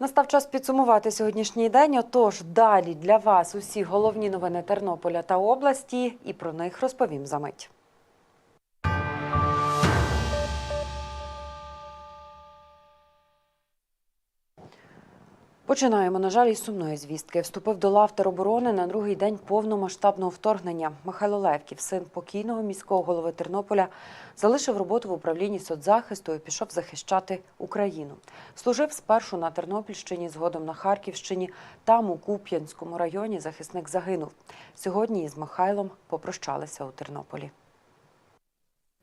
Настав час підсумувати сьогоднішній день. Отож, далі для вас усі головні новини Тернополя та області, і про них розповім за мить. Починаємо, на жаль, із сумної звістки. Вступив до лав тероборони на другий день повномасштабного вторгнення. Михайло Левків, син покійного міського голови Тернополя, залишив роботу в управлінні соцзахисту і пішов захищати Україну. Служив спершу на Тернопільщині, згодом на Харківщині. Там, у Куп'янському районі, захисник загинув. Сьогодні із Михайлом попрощалися у Тернополі.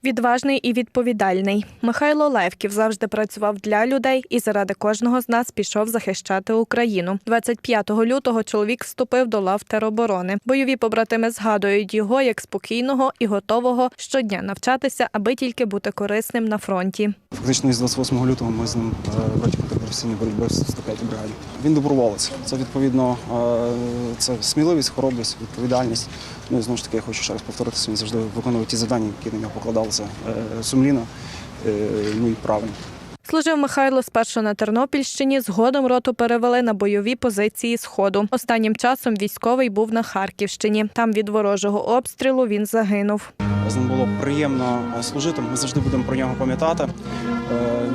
Відважний і відповідальний. Михайло Левків завжди працював для людей і заради кожного з нас пішов захищати Україну. 25 лютого чоловік вступив до лав тероборони. Бойові побратими згадують його як спокійного і готового щодня навчатися, аби тільки бути корисним на фронті. Фактично із 28 лютого ми з ним е, в професійної боротьби в 105 бригаді. Він доброволець. Це відповідно е, це сміливість, хоробрість, відповідальність. Ну і знову ж таки я хочу ще раз повторитися. Він завжди виконував ті завдання, які на нього покладалися е, сумлінно, е, ну і правильно. Служив Михайло спершу на Тернопільщині, згодом роту перевели на бойові позиції Сходу. Останнім часом військовий був на Харківщині. Там від ворожого обстрілу він загинув. З ним було приємно е, служити. Ми завжди будемо про нього пам'ятати.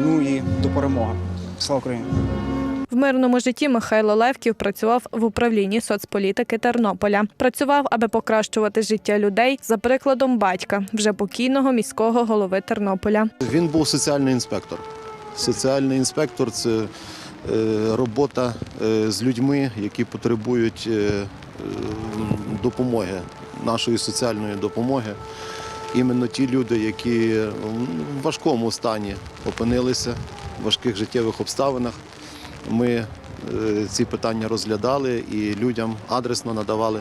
Ну і до перемоги. Слава Україні! В мирному житті Михайло Левків працював в управлінні соцполітики Тернополя. Працював, аби покращувати життя людей за прикладом батька, вже покійного міського голови Тернополя. Він був соціальний інспектор. Соціальний інспектор це е, робота е, з людьми, які потребують е, допомоги, нашої соціальної допомоги. Іменно ті люди, які в важкому стані опинилися, в важких життєвих обставинах. Ми е, ці питання розглядали і людям адресно надавали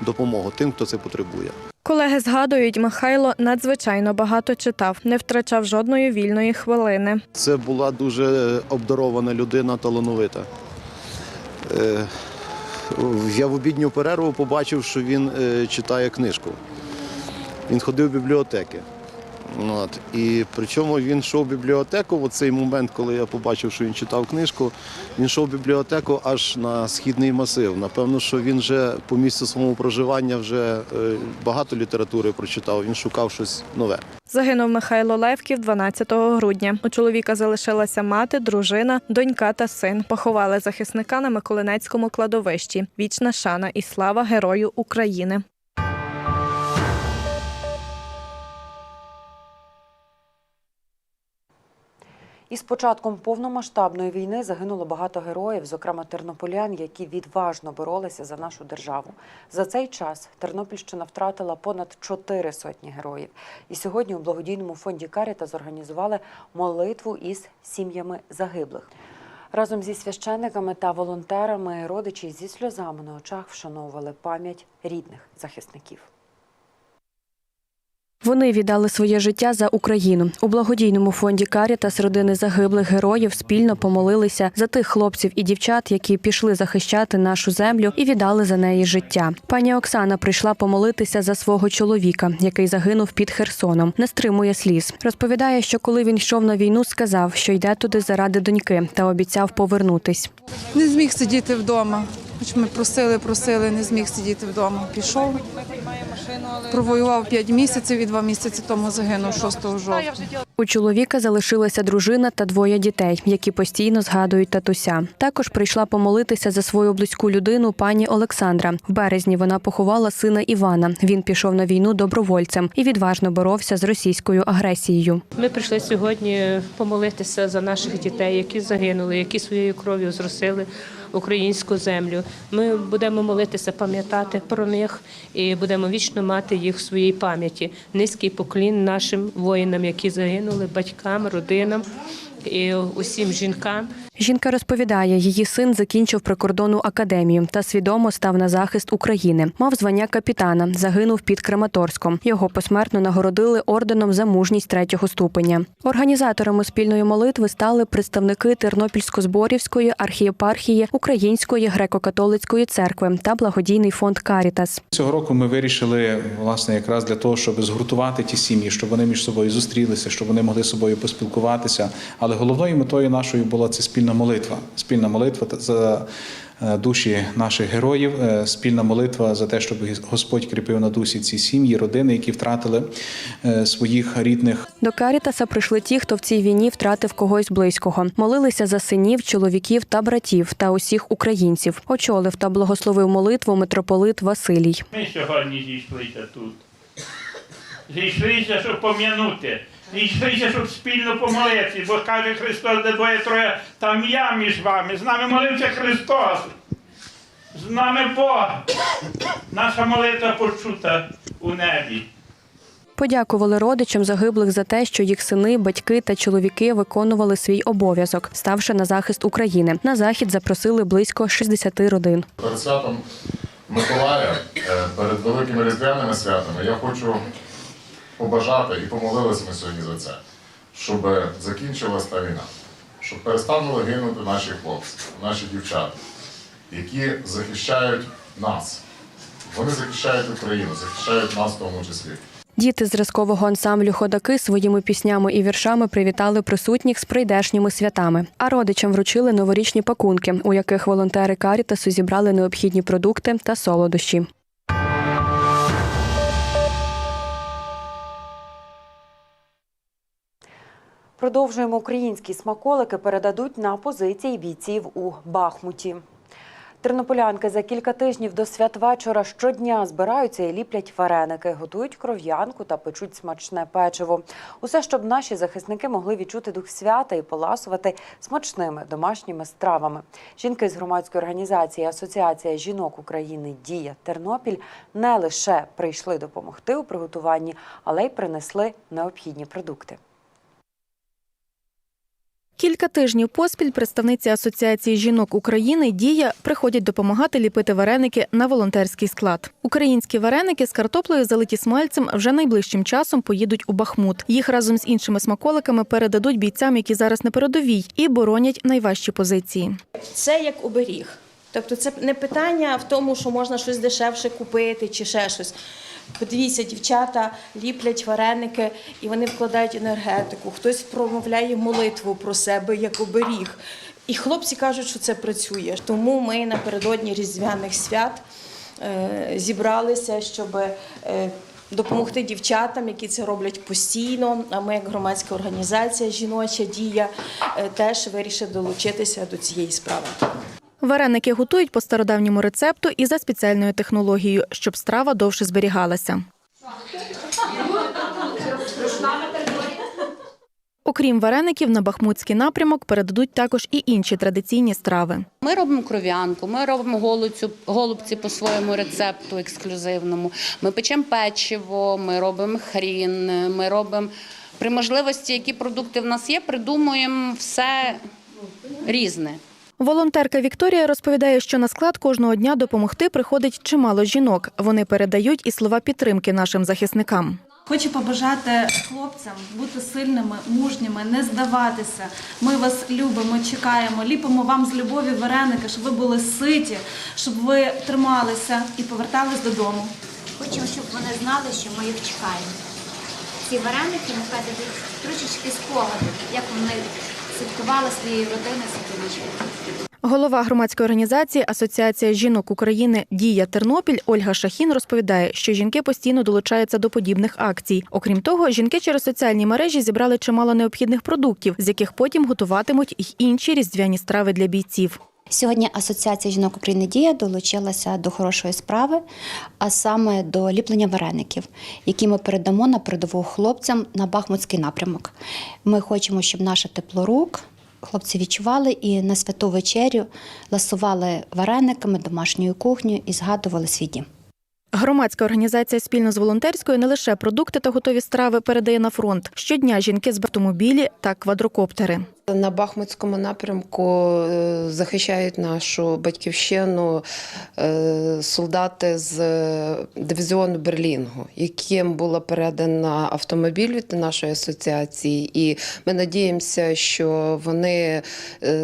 допомогу тим, хто це потребує. Колеги згадують, Михайло надзвичайно багато читав, не втрачав жодної вільної хвилини. Це була дуже обдарована людина, талановита. Е, Я в обідню перерву побачив, що він е, читає книжку. Він ходив в бібліотеки. От. І причому він йшов в бібліотеку в цей момент, коли я побачив, що він читав книжку, він йшов в бібліотеку аж на східний масив. Напевно, що він вже по місцю свого проживання вже е, багато літератури прочитав, він шукав щось нове. Загинув Михайло Левків 12 грудня. У чоловіка залишилася мати, дружина, донька та син. Поховали захисника на Миколинецькому кладовищі. Вічна шана і слава герою України. Із початком повномасштабної війни загинуло багато героїв, зокрема тернополян, які відважно боролися за нашу державу. За цей час Тернопільщина втратила понад чотири сотні героїв. І сьогодні у благодійному фонді Каріта зорганізували молитву із сім'ями загиблих. Разом зі священниками та волонтерами родичі зі сльозами на очах вшановували пам'ять рідних захисників. Вони віддали своє життя за Україну. У благодійному фонді Карітас родини загиблих героїв спільно помолилися за тих хлопців і дівчат, які пішли захищати нашу землю і віддали за неї життя. Пані Оксана прийшла помолитися за свого чоловіка, який загинув під Херсоном. Не стримує сліз. Розповідає, що коли він йшов на війну, сказав, що йде туди заради доньки та обіцяв повернутись. Не зміг сидіти вдома. Хоч ми просили, просили, не зміг сидіти вдома. Пішов, провоював 5 місяців і 2 місяці тому загинув 6 жовтня. У чоловіка залишилася дружина та двоє дітей, які постійно згадують татуся. Також прийшла помолитися за свою близьку людину пані Олександра. В березні вона поховала сина Івана. Він пішов на війну добровольцем і відважно боровся з російською агресією. Ми прийшли сьогодні помолитися за наших дітей, які загинули, які своєю кров'ю зросили українську землю. Ми будемо молитися, пам'ятати про них і будемо вічно мати їх в своїй пам'яті. Низький поклін нашим воїнам, які загинули, батькам, родинам. І усім жінкам. Жінка розповідає, її син закінчив прикордонну академію та свідомо став на захист України. Мав звання капітана, загинув під Краматорськом. Його посмертно нагородили орденом за мужність третього ступеня. Організаторами спільної молитви стали представники Тернопільсько-Зборівської архієпархії Української греко-католицької церкви та благодійний фонд Карітас. Цього року ми вирішили власне якраз для того, щоб згуртувати ті сім'ї, щоб вони між собою зустрілися, щоб вони могли з собою поспілкуватися. Але головною метою нашою була це спільна молитва. Спільна молитва за е, душі наших героїв, е, спільна молитва за те, щоб Господь кріпив на дусі ці сім'ї, родини, які втратили е, своїх рідних. До Карітаса прийшли ті, хто в цій війні втратив когось близького. Молилися за синів, чоловіків та братів та усіх українців. Очолив та благословив молитву митрополит Василій. Ми сьогодні зійшлися тут. Зійшлися, щоб пом'янути. Зійшлися, щоб спільно помолитися, бо каже Христос, де двоє троє, там я між вами. З нами молився Христос. З нами Бог. Наша молитва почута у небі. Подякували родичам загиблих за те, що їх сини, батьки та чоловіки виконували свій обов'язок, ставши на захист України. На захід запросили близько 60 родин. Перед святом Миколая, е, перед великими різдвяними святами, я хочу побажати і помолилися ми сьогодні за це, щоб закінчилась та війна, щоб перестанули гинути наші хлопці, наші дівчата, які захищають нас. Вони захищають Україну, захищають нас в тому числі. Діти зразкового ансамблю Ходаки своїми піснями і віршами привітали присутніх з прийдешніми святами. А родичам вручили новорічні пакунки, у яких волонтери Карітасу зібрали необхідні продукти та солодощі. Продовжуємо українські смаколики передадуть на позиції бійців у Бахмуті. Тернополянки за кілька тижнів до святвечора щодня збираються і ліплять вареники, готують кров'янку та печуть смачне печиво. Усе, щоб наші захисники могли відчути дух свята і поласувати смачними домашніми стравами. Жінки з громадської організації Асоціація жінок України Дія Тернопіль не лише прийшли допомогти у приготуванні, але й принесли необхідні продукти. Кілька тижнів поспіль представниці Асоціації жінок України Дія приходять допомагати ліпити вареники на волонтерський склад. Українські вареники з картоплею, залиті смальцем, вже найближчим часом поїдуть у Бахмут. Їх разом з іншими смаколиками передадуть бійцям, які зараз на передовій, і боронять найважчі позиції. це як оберіг. Тобто це не питання в тому, що можна щось дешевше купити чи ще щось. Подивіться, дівчата ліплять вареники і вони вкладають енергетику. Хтось промовляє молитву про себе як оберіг. І хлопці кажуть, що це працює. Тому ми напередодні різдвяних свят е, зібралися, щоб е, допомогти дівчатам, які це роблять постійно. А ми, як громадська організація Жіноча дія, е, теж вирішили долучитися до цієї справи. Вареники готують по стародавньому рецепту і за спеціальною технологією, щоб страва довше зберігалася. Окрім вареників, на бахмутський напрямок передадуть також і інші традиційні страви. Ми робимо кров'янку, ми робимо голубцю, голубці по своєму рецепту ексклюзивному. Ми печемо печиво, ми робимо хрін, ми робимо при можливості, які продукти в нас є, придумуємо все різне. Волонтерка Вікторія розповідає, що на склад кожного дня допомогти приходить чимало жінок. Вони передають і слова підтримки нашим захисникам. Хочу побажати хлопцям бути сильними, мужніми, не здаватися. Ми вас любимо, чекаємо, ліпимо вам з любові вареники, щоб ви були ситі, щоб ви трималися і повертались додому. Хочемо, щоб вони знали, що ми їх чекаємо. Ці вареники нехай дадуть трошечки спогаду, як вони святкували своєю родиною святиночки. Голова громадської організації Асоціація жінок України Дія Тернопіль Ольга Шахін розповідає, що жінки постійно долучаються до подібних акцій. Окрім того, жінки через соціальні мережі зібрали чимало необхідних продуктів, з яких потім готуватимуть й інші різдвяні страви для бійців. Сьогодні Асоціація жінок України Дія долучилася до хорошої справи, а саме до ліплення вареників, які ми передамо на передову хлопцям на Бахмутський напрямок. Ми хочемо, щоб наше тепло рук хлопці відчували і на святу вечерю ласували варениками домашньою кухнею і згадували свій дім. Громадська організація спільно з волонтерською не лише продукти та готові страви передає на фронт. Щодня жінки з автомобілі та квадрокоптери. На Бахмутському напрямку е, захищають нашу батьківщину е, солдати з е, дивізіону Берлінгу, яким було передано автомобіль від нашої асоціації, і ми надіємося, що вони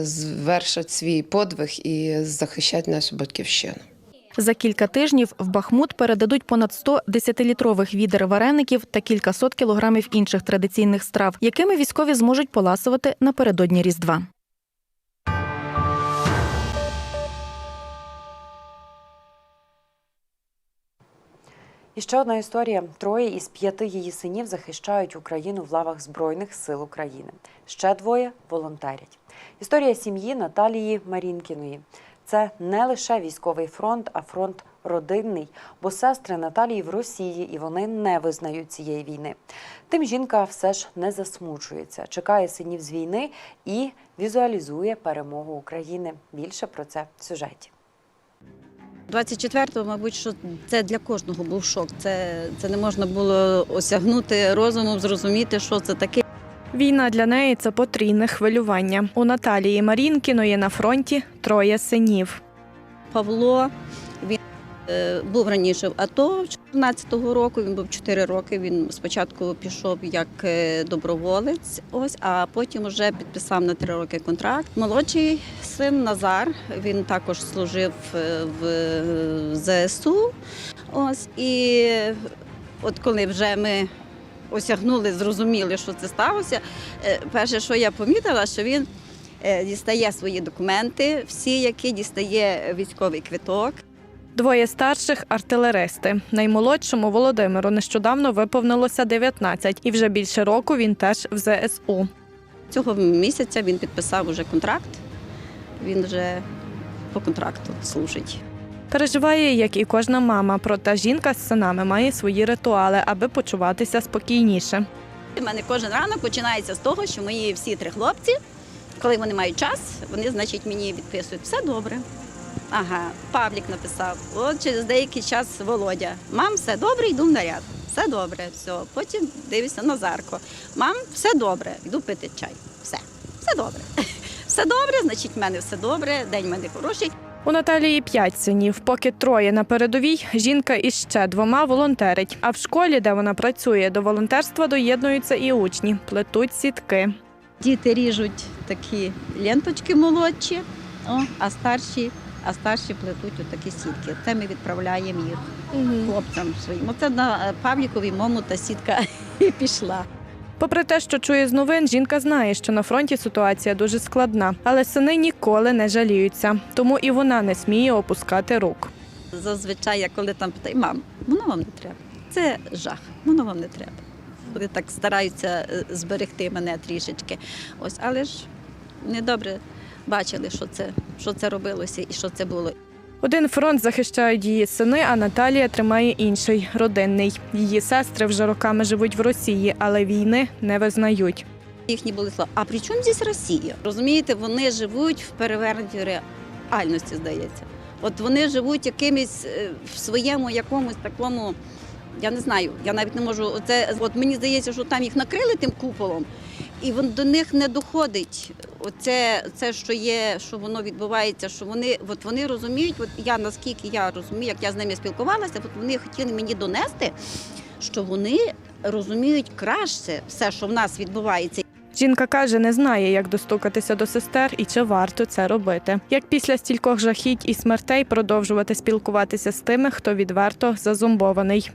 звершать свій подвиг і захищать нашу батьківщину. За кілька тижнів в Бахмут передадуть понад 100 10-літрових відер вареників та кількасот кілограмів інших традиційних страв, якими військові зможуть поласувати напередодні Різдва. І ще одна історія: троє із п'яти її синів захищають Україну в лавах Збройних сил України. Ще двоє волонтерять. Історія сім'ї Наталії Марінкіної. Це не лише військовий фронт, а фронт родинний, бо сестри Наталії в Росії і вони не визнають цієї війни. Тим жінка все ж не засмучується, чекає синів з війни і візуалізує перемогу України. Більше про це в сюжеті. 24-го, мабуть, що це для кожного був шок. Це, це не можна було осягнути розумом, зрозуміти, що це таке. Війна для неї це потрійне хвилювання. У Наталії Марінкіної на фронті троє синів. Павло він е, був раніше в АТО 14-го року. Він був 4 роки. Він спочатку пішов як е, доброволець, ось, а потім вже підписав на 3 роки контракт. Молодший син Назар. Він також служив е, в ЗСУ. Ось і от коли вже ми осягнули, зрозуміли, що це сталося. е, Перше, що я помітила, що він е, дістає свої документи, всі, які дістає військовий квиток. Двоє старших артилеристи. Наймолодшому Володимиру нещодавно виповнилося 19, і вже більше року він теж в ЗСУ. Цього місяця він підписав уже контракт. Він вже по контракту служить. Переживає, як і кожна мама, проте жінка з синами має свої ритуали, аби почуватися спокійніше. У мене кожен ранок починається з того, що мої всі три хлопці, коли вони мають час, вони, значить, мені відписують все добре. Ага, Павлік написав. От через деякий час Володя. Мам, все добре, йду в наряд. Все добре, все. Потім дивлюся Назарко. Мам, все добре, йду пити чай. Все, все добре. Все добре, значить, в мене все добре, день в мене хороший. У Наталії п'ять синів. Поки троє на передовій, жінка із ще двома волонтерить. А в школі, де вона працює, до волонтерства доєднуються і учні, плетуть сітки. Діти ріжуть такі ленточки молодші, о, а старші, а старші плетуть отакі сітки. Це ми відправляємо їх хлопцям своїм. Оце на Павлікові мому та сітка і пішла. Попри те, що чує з новин, жінка знає, що на фронті ситуація дуже складна, але сини ніколи не жаліються, тому і вона не сміє опускати рук. Зазвичай, я коли там питаю, мам, воно вам не треба. Це жах, воно вам не треба. Вони так стараються е, зберегти мене трішечки. Ось, але ж недобре бачили, що це, що це робилося і що це було. Один фронт захищають її сини, а Наталія тримає інший родинний. Її сестри вже роками живуть в Росії, але війни не визнають. Їхні були слова. А при чому здесь Росія? Розумієте, вони живуть в перевернутій реальності, здається. От вони живуть якимось е, в своєму якомусь такому. Я не знаю, я навіть не можу. Оце от мені здається, що там їх накрили тим куполом, і до них не доходить. Оце це, що є, що воно відбувається, що вони от вони розуміють. От я наскільки я розумію, як я з ними спілкувалася, от вони хотіли мені донести, що вони розуміють краще все, що в нас відбувається. Жінка каже, не знає, як достукатися до сестер і чи варто це робити. Як після стількох жахіть і смертей продовжувати спілкуватися з тими, хто відверто зазомбований.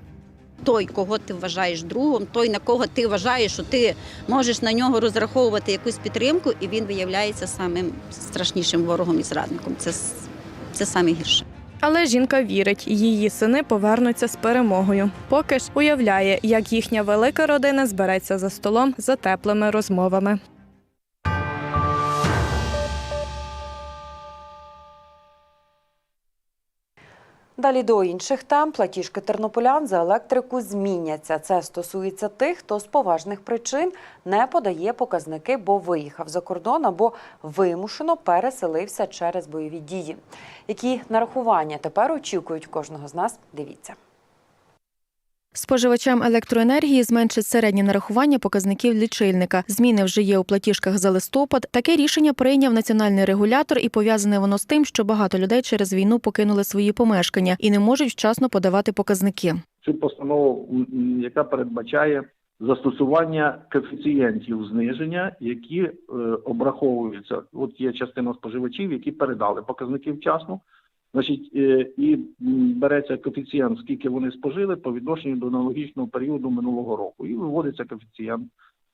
Той, кого ти вважаєш другом, той, на кого ти вважаєш, що ти можеш на нього розраховувати якусь підтримку, і він виявляється самим страшнішим ворогом і зрадником. Це, це саме гірше. Але жінка вірить, її сини повернуться з перемогою. Поки ж уявляє, як їхня велика родина збереться за столом за теплими розмовами. Далі до інших тем платіжки тернополян за електрику зміняться. Це стосується тих, хто з поважних причин не подає показники, бо виїхав за кордон або вимушено переселився через бойові дії. Які нарахування тепер очікують кожного з нас? Дивіться. Споживачам електроенергії зменшить середнє нарахування показників лічильника. Зміни вже є у платіжках за листопад. Таке рішення прийняв національний регулятор, і пов'язане воно з тим, що багато людей через війну покинули свої помешкання і не можуть вчасно подавати показники. цю постанову, яка передбачає застосування коефіцієнтів зниження, які е, обраховуються. От є частина споживачів, які передали показники вчасно. Значить, е, і береться коефіцієнт, скільки вони спожили по відношенню до аналогічного періоду минулого року, і виводиться коефіцієнт,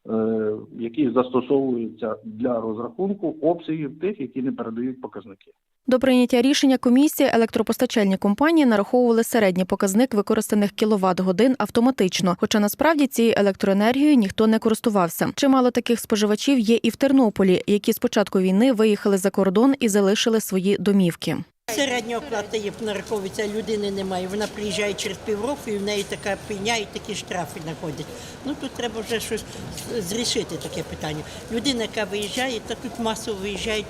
е, який застосовується для розрахунку обсягів тих, які не передають показники. До прийняття рішення комісії електропостачальні компанії нараховували середній показник використаних кіловат годин автоматично. Хоча насправді цією електроенергією ніхто не користувався. Чимало таких споживачів є і в Тернополі, які з початку війни виїхали за кордон і залишили свої домівки. Середня оплата є нараховується, людини немає. Вона приїжджає через півроку і в неї така пеня і такі штрафи знаходять. Ну тут треба вже щось зрішити таке питання. Людина, яка виїжджає, та тут масово виїжджають.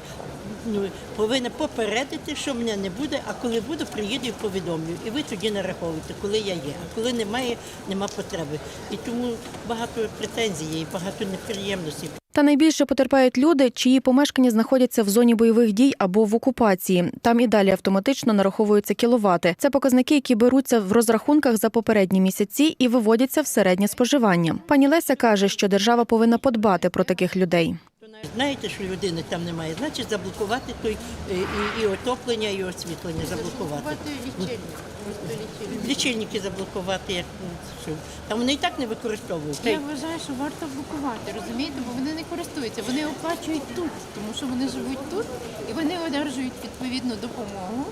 Ну, повинна попередити, що мене не буде, а коли буду, приїду і повідомлю. І ви тоді нараховуєте, коли я є. А коли немає, нема потреби. І тому багато претензій є і багато неприємностей. Та найбільше потерпають люди, чиї помешкання знаходяться в зоні бойових дій або в окупації. Там і далі автоматично нараховуються кіловати. Це показники, які беруться в розрахунках за попередні місяці і виводяться в середнє споживання. Пані Леся каже, що держава повинна подбати про таких людей. Знаєте, що людини там немає, значить заблокувати той е, і, і отоплення, і освітлення заблокувати. Лічильники заблокувати, як що. Там вони і так не використовують. Я вважаю, що варто блокувати, розумієте, бо вони не користуються. Вони оплачують тут, тому що вони живуть тут і вони одержують відповідну допомогу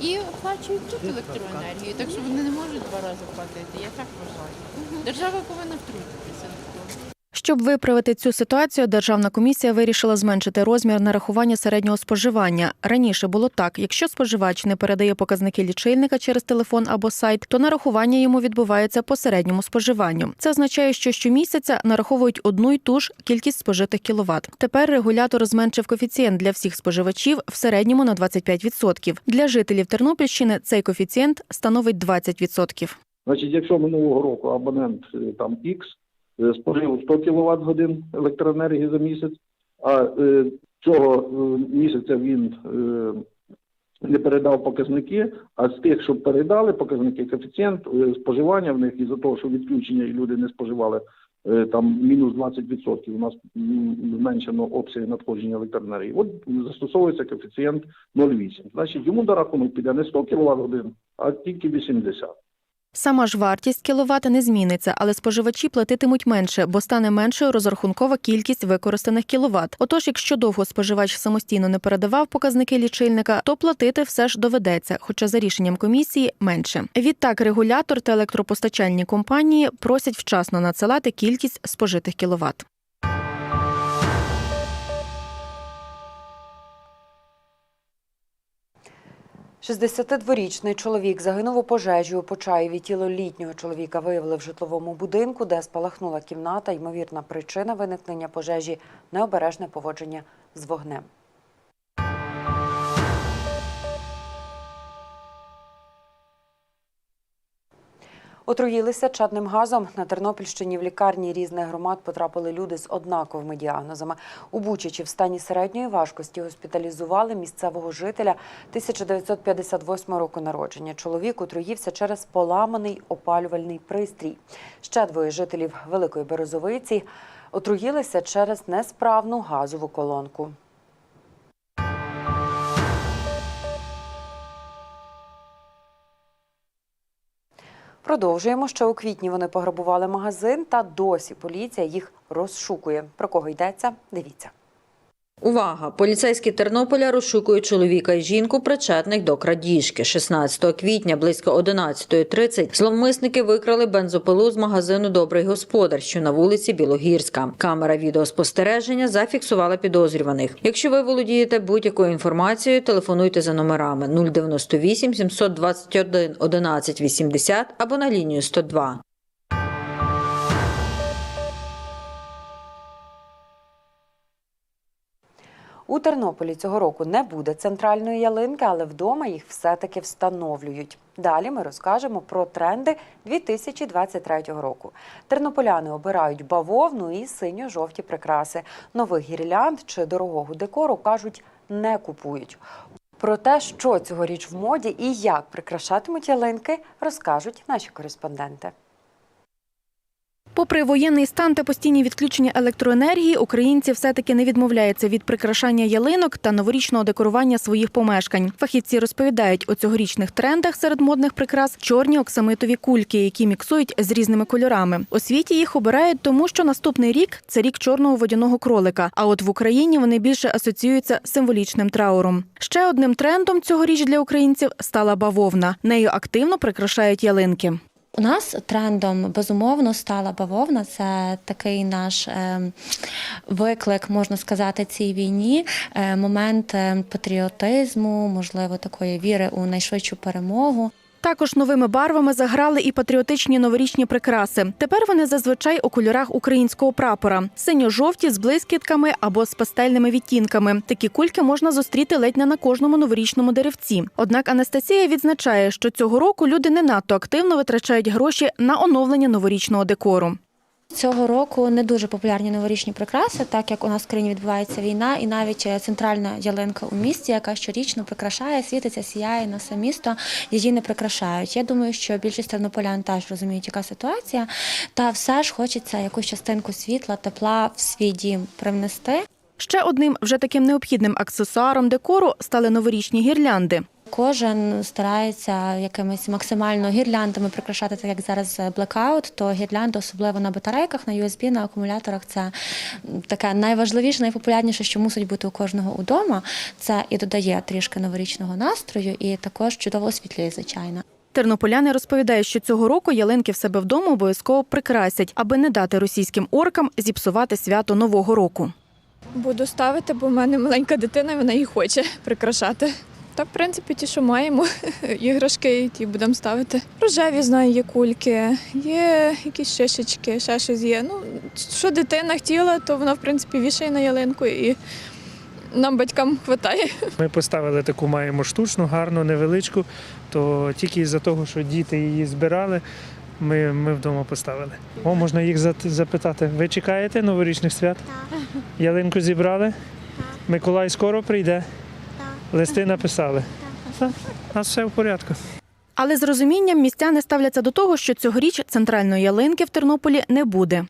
і оплачують тут електроенергію. Так що вони не можуть два рази платити. Я так вважаю. Держава повинна втрутитися. Щоб виправити цю ситуацію, державна комісія вирішила зменшити розмір нарахування середнього споживання. Раніше було так: якщо споживач не передає показники лічильника через телефон або сайт, то нарахування йому відбувається по середньому споживанню. Це означає, що щомісяця нараховують одну й ту ж кількість спожитих кіловат. Тепер регулятор зменшив коефіцієнт для всіх споживачів в середньому на 25%. Для жителів Тернопільщини цей коефіцієнт становить 20%. Значить, якщо минулого року абонент е, там X е, спожив 100 кВт годин електроенергії за місяць, а е, цього е, місяця він не передав показники, а з тих, що передали показники, коефіцієнт споживання в них із-за того, що відключення і люди не споживали там мінус 20%, у нас зменшено обсяги надходження електроенергії. От застосовується коефіцієнт 0,8. Значить, йому до рахунок піде не 100 кВт годин, а тільки 80. Сама ж вартість кіловата не зміниться, але споживачі платитимуть менше, бо стане меншою розрахункова кількість використаних кіловат. Отож, якщо довго споживач самостійно не передавав показники лічильника, то платити все ж доведеться, хоча за рішенням комісії менше. Відтак регулятор та електропостачальні компанії просять вчасно надсилати кількість спожитих кіловат. – 62-річний чоловік загинув у пожежі у Почаєві. Тіло літнього чоловіка виявили в житловому будинку, де спалахнула кімната. Ймовірна причина виникнення пожежі – необережне поводження з вогнем. Отруїлися чадним газом. На Тернопільщині в лікарні різних громад потрапили люди з однаковими діагнозами. У Бучачі в стані середньої важкості госпіталізували місцевого жителя 1958 року народження. Чоловік отруївся через поламаний опалювальний пристрій. Ще двоє жителів Великої Березовиці отруїлися через несправну газову колонку. Продовжуємо, що у квітні вони пограбували магазин, та досі поліція їх розшукує. Про кого йдеться? Дивіться. Увага! Поліцейські Тернополя розшукують чоловіка і жінку, причетних до крадіжки. 16 квітня близько 11.30 зловмисники викрали бензопилу з магазину Добрий господар, що на вулиці Білогірська. Камера відеоспостереження зафіксувала підозрюваних. Якщо ви володієте будь-якою інформацією, телефонуйте за номерами 098 721 11 80 або на лінію 102. У Тернополі цього року не буде центральної ялинки, але вдома їх все-таки встановлюють. Далі ми розкажемо про тренди 2023 року. Тернополяни обирають бавовну і синьо-жовті прикраси. Нових гірлянд чи дорогого декору кажуть не купують. Про те, що цьогоріч в моді і як прикрашатимуть ялинки, розкажуть наші кореспонденти. Попри воєнний стан та постійні відключення електроенергії, українці все-таки не відмовляються від прикрашання ялинок та новорічного декорування своїх помешкань. Фахівці розповідають, у цьогорічних трендах серед модних прикрас чорні оксамитові кульки, які міксують з різними кольорами. У світі їх обирають, тому що наступний рік це рік чорного водяного кролика. А от в Україні вони більше асоціюються з символічним трауром. Ще одним трендом цьогоріч для українців стала бавовна. Нею активно прикрашають ялинки. У нас трендом безумовно стала бавовна. Це такий наш е, виклик, можна сказати, цій війні. Е, момент е, патріотизму, можливо, такої віри у найшвидшу перемогу. Також новими барвами заграли і патріотичні новорічні прикраси. Тепер вони зазвичай у кольорах українського прапора: синьо-жовті з блискітками або з пастельними відтінками. Такі кульки можна зустріти ледь не на кожному новорічному деревці. Однак Анастасія відзначає, що цього року люди не надто активно витрачають гроші на оновлення новорічного декору. Цього року не дуже популярні новорічні прикраси, так як у нас в країні відбувається війна, і навіть е, центральна ялинка у місті, яка щорічно прикрашає, світиться, сіяє на все місто, її не прикрашають. Я думаю, що більшість тернополян теж розуміють, яка ситуація, та все ж хочеться якусь частинку світла, тепла в свій дім привнести. Ще одним вже таким необхідним аксесуаром декору стали новорічні гірлянди. Кожен старається якимись максимально гірляндами прикрашати, так як зараз блекаут, то гірлянди, особливо на батарейках, на USB, на акумуляторах, це таке найважливіше, найпопулярніше, що мусить бути у кожного удома. Це і додає трішки новорічного настрою, і також чудово освітлює, звичайно. Тернополяни розповідають, що цього року ялинки в себе вдома обов'язково прикрасять, аби не дати російським оркам зіпсувати свято Нового року. Буду ставити, бо в мене маленька дитина, і вона її хоче прикрашати. Та, в принципі, ті, що маємо, іграшки, ті будемо ставити. Рожеві знаю, є кульки, є якісь шишечки, ще щось є. Ну, що дитина хотіла, то вона, в принципі, вішає на ялинку і нам батькам вистачає. Ми поставили таку маємо штучну, гарну, невеличку, то тільки із-за того, що діти її збирали, ми, ми вдома поставили. О, можна їх запитати. Ви чекаєте новорічних свят? Так. Ялинку зібрали? Так. Миколай скоро прийде? Листи написали? Так. У нас все в порядку. Але з розумінням містяни ставляться до того, що цьогоріч центральної ялинки в Тернополі не буде.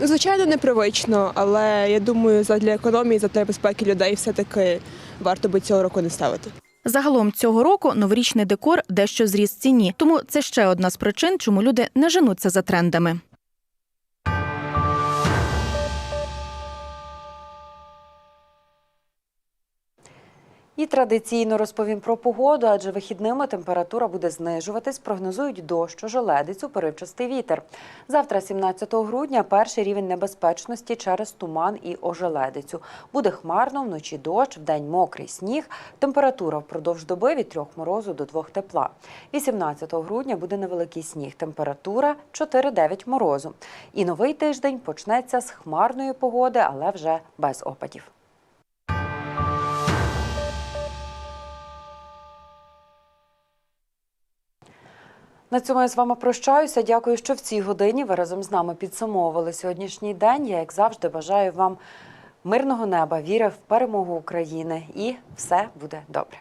Звичайно, непривично, але я думаю, задля економії, задля безпеки людей все-таки варто би цього року не ставити. Загалом цього року новорічний декор дещо зріс в ціні, тому це ще одна з причин, чому люди не женуться за трендами. І традиційно розповім про погоду, адже вихідними температура буде знижуватись, прогнозують дощ, ожеледицю, поривчастий вітер. Завтра, 17 грудня, перший рівень небезпечності через туман і ожеледицю. Буде хмарно, вночі дощ, вдень мокрий сніг. Температура впродовж доби від 3 морозу до 2 тепла. 18 грудня буде невеликий сніг. Температура 4-9 морозу. І новий тиждень почнеться з хмарної погоди, але вже без опадів. На цьому я з вами прощаюся. Дякую, що в цій годині ви разом з нами підсумовували сьогоднішній день. Я, як завжди, бажаю вам мирного неба, віри в перемогу України і все буде добре.